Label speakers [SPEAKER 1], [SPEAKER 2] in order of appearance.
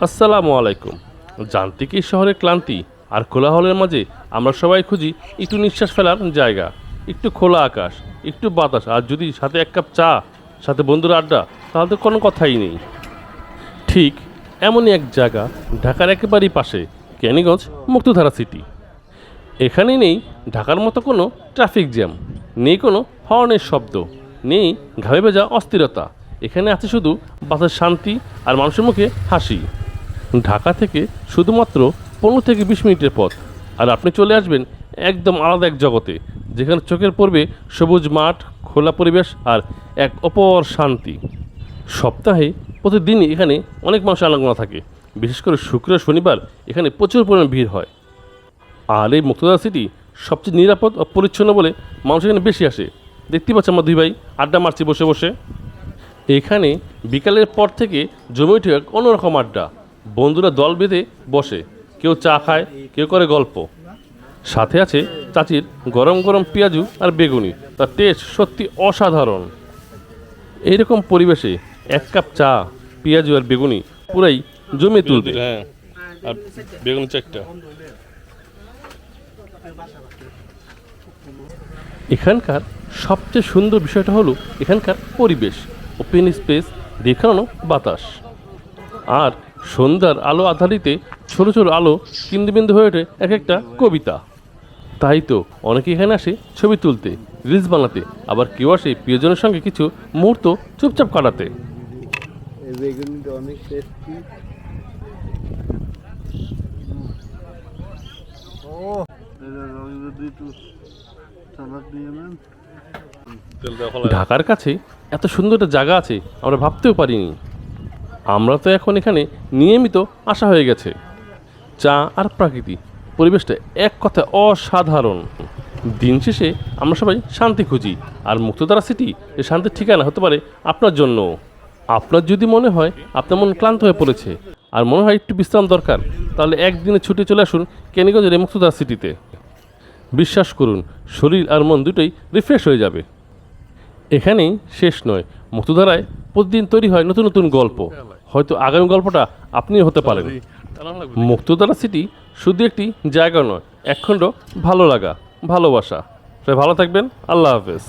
[SPEAKER 1] আসসালামু আলাইকুম। যান্ত্রিক এই শহরের ক্লান্তি আর কোলাহলের মাঝে আমরা সবাই খুঁজি একটু নিঃশ্বাস ফেলার জায়গা। একটু খোলা আকাশ, একটু বাতাস আর যদি সাথে এক কাপ চা, সাথে বন্ধুর আড্ডা, তাহলে তো কোনো কথাই নেই। ঠিক এমনই এক জায়গা, ঢাকার একেবারেই পাশে ক্যানিগঞ্জ মুক্তধারা সিটি। এখানে নেই ঢাকার মতো কোনো ট্রাফিক জ্যাম, নেই কোনো হর্নের শব্দ, নেই ঘামে ভেজা অস্থিরতা। এখানে আছে শুধু বাসের শান্তি আর মানুষের মুখে হাসি। ঢাকা থেকে শুধুমাত্র পনেরো থেকে বিশ মিনিটের পথ। আর আপনি চলে আসবেন একদম আলাদা এক জগতে, যেখানে চোখের পড়বে সবুজ মাঠ, খোলা পরিবেশ আর এক অপর শান্তি। সপ্তাহে প্রতিদিনই এখানে অনেক মানুষ আনাগোনা থাকে। বিশেষ করে শুক্র শনিবার এখানে প্রচুর পরিমাণ ভিড় হয়। আর এই মুক্তদা সিটি সবচেয়ে নিরাপদ ও পরিচ্ছন্ন বলে মানুষ এখানে বেশি আসে। দেখতে পাচ্ছি আমরা দুই ভাই, আড্ডা মারছি বসে বসে। এখানে বিকালের পর থেকে জমে উঠে এক অন্যরকম আড্ডা। বন্ধুরা দল বেঁধে বসে কেউ চা খায় কেউ করে গল্প। সাথে আছে চাচির গরম গরম পেঁয়াজু আর বেগুনি। তার টেস্ট সত্যি অসাধারণ। এইরকম পরিবেশে এক কাপ চা পেঁয়াজু আর বেগুনি পুরাই জমে তুলবে। হ্যাঁ আর বেগুনি চারটা। এখানকার সবচেয়ে সুন্দর বিষয়টা হলো এখানকার পরিবেশ। ওপেন স্পেস দেখানো বাতাস। আর সন্ধ্যার আলো আধারিতে ছোট ছোট আলো বিন্দু বিন্দু হয়ে ওঠে এক একটা কবিতা। তাই তো অনেকে এখানে আসে ছবি তুলতে রিলস বানাতে, আবার কেউ আসে প্রিয়জনের সঙ্গে কিছু মুহূর্ত চুপচাপ কাটাতে। ঢাকার কাছে এত সুন্দর একটা জায়গা আছে, আমরা ভাবতেও পারিনি। আমরা তো এখন এখানে নিয়মিত আসা হয়ে গেছে। চা আর প্রাকৃতি, পরিবেশটা এক কথা অসাধারণ। দিন শেষে আমরা সবাই শান্তি খুঁজি, আর মুক্তধারা সিটি এই শান্তির ঠিকানা হতে পারে আপনার জন্য। আপনার যদি মনে হয় আপনার মন ক্লান্ত হয়ে পড়েছে, আর মনে হয় একটু বিশ্রাম দরকার, তাহলে একদিনে ছুটে চলে আসুন কেনিগঞ্জের এই মুক্তধারা সিটিতে বিশ্বাস করুন, শরীর আর মন দুটোই রিফ্রেশ হয়ে যাবে। এখানেই শেষ নয়, মুক্তধারায় প্রতিদিন তৈরি হয় নতুন নতুন গল্প। হয়তো আগামী গল্পটা আপনি হতে পারেন। মুক্তদারা সিটি শুধু একটি জায়গা নয় একখণ্ড ভালো লাগা ভালোবাসা। সবাই ভালো থাকবেন আল্লাহ হাফেজ।